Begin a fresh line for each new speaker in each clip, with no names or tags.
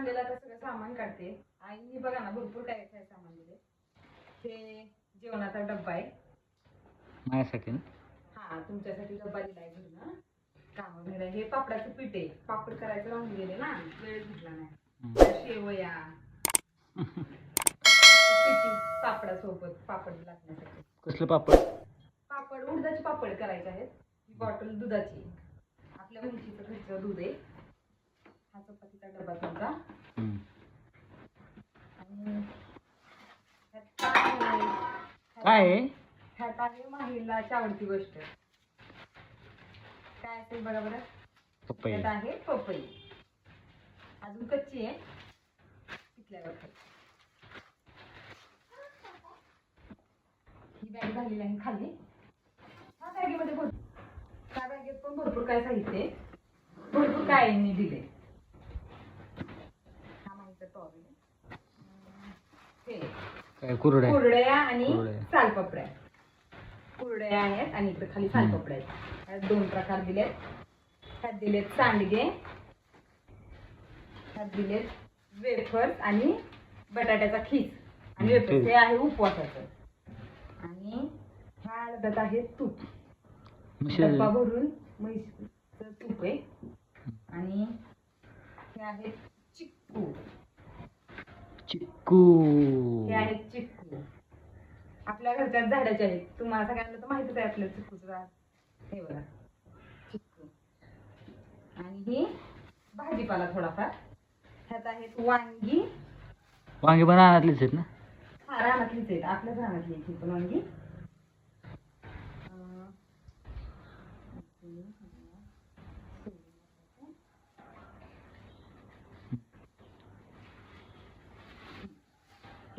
आणलेलं आता सगळं सामान काढते. आईने बघा ना भरपूर काय काय सामान दिले हे जेवणाचा डब्बा आहे.
माझ्यासाठी
हा तुमच्यासाठी डब्बा दिलाय घरनं. काम वगैरे. हे पापडाचं पीठ आहे. पापड करायचं राहून गेले ना वेळ घेतला नाही. शेवया. पिठी पापडासोबत पापड लागण्यासाठी
कसलं पापड?
पापड उडदाचे पापड करायचे आहेत. ही बॉटल दुधाची. आपल्या म्हशीचं घरचं दूध आहे. हा चपातीचा काय आहे? ह्यात आहे महिलाची आवडती गोष्ट. काय असेल बघा बरं?
पपई.
त्यात आहे पपई. अजून कच्ची आहे. पिकल्यावर. ही बॅग झालेली आहे खाली. ह्या बॅगेमध्ये भरपूर त्या बॅगेत पण भरपूर काय साहित्य भरपूर काय मी दिले हा माहिती टॉवेल हे
काय कुरड्या?
कुरडया आणि
कुरडया.
सालपापड्या. कुरडया आहेत आणि इकडे खाली सालपापड्या आहेत. ह्यात दोन प्रकार दिलेत. ह्यात दिलेत सांडगे. ह्यात दिलेत वेफर्स आणि बटाट्याचा खीस. आणि
हम्म,
वेफर्स हे आहे उपवासाचं. आणि ह्या डब्यात आहे तूप.
म्हशी
डब्बा भरून म्हैसचं तूप आहे. आणि हे आहेत चिक्कू.
चिक्कू.
हे आहेत चिक्कू. आपल्या घरच्या झाडाचे आहेत. तुम्हाला सगळ्यांना तर माहितीच आहे आपल्या चिक्कूचं झाड. हे बघा. चिक्कू. आणि ही भाजीपाला थोडाफार. ह्यात आहेत वांगी.
वांगी पण रानातलीच आहेत ना?
हा रानातलीच आहेत. आपल्याच रानातली आहेत ही पण वांगी.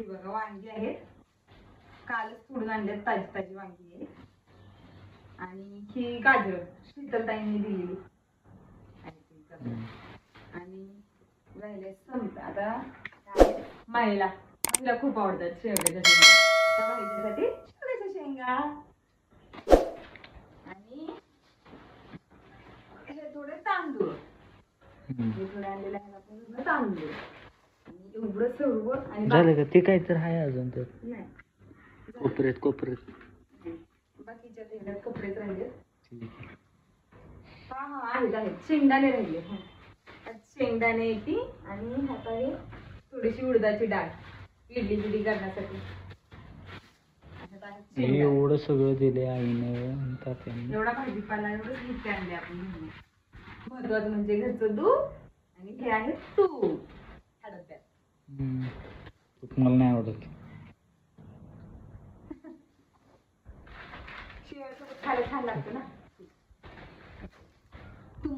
ही बघा वांगी आहेत. कालच तोडून आणल्यात ताजी ताजी वांगी आहे आणि ही गाजर शीतलताईने दिलेली. आणि राहिले समजा आता माईला माईला खूप आवडतात शेवग्याच्या शेंगा. माहितीसाठी शेवग्याच्या शेंगा. आणि हे थोडे तांदूळ. हे थोडे आणलेले आहेत आपण तांदूळ. आणि
झालं का? ते काय तर आहे अजून तर.
बाकी- नाही.
कोपऱ्यात कोपऱ्यात.
बाकीच्या कपडेच राहिले.
ठीक आहे.
हा हा आहेत आहेत. शेंगदाणे राहिले हा. शेंगदाणे येते आणि ह्यात आहे थोडीशी उडदाची डाळ इडली बिडली करण्यासाठी. ह्यात आहेत
हे
शेंगदाणे.
एवढं सगळं दिले आईनं आणि तात्यानं
एवढा भाजीपाला एवढं साहित्य आणले आपण घरी. महत्वाचं म्हणजे घरचं दूध आणि हे आहे तूप ह्या डब्यात
हम्म. तूप मला नाही आवडत.
शिवाय खायला छान लागतं ना.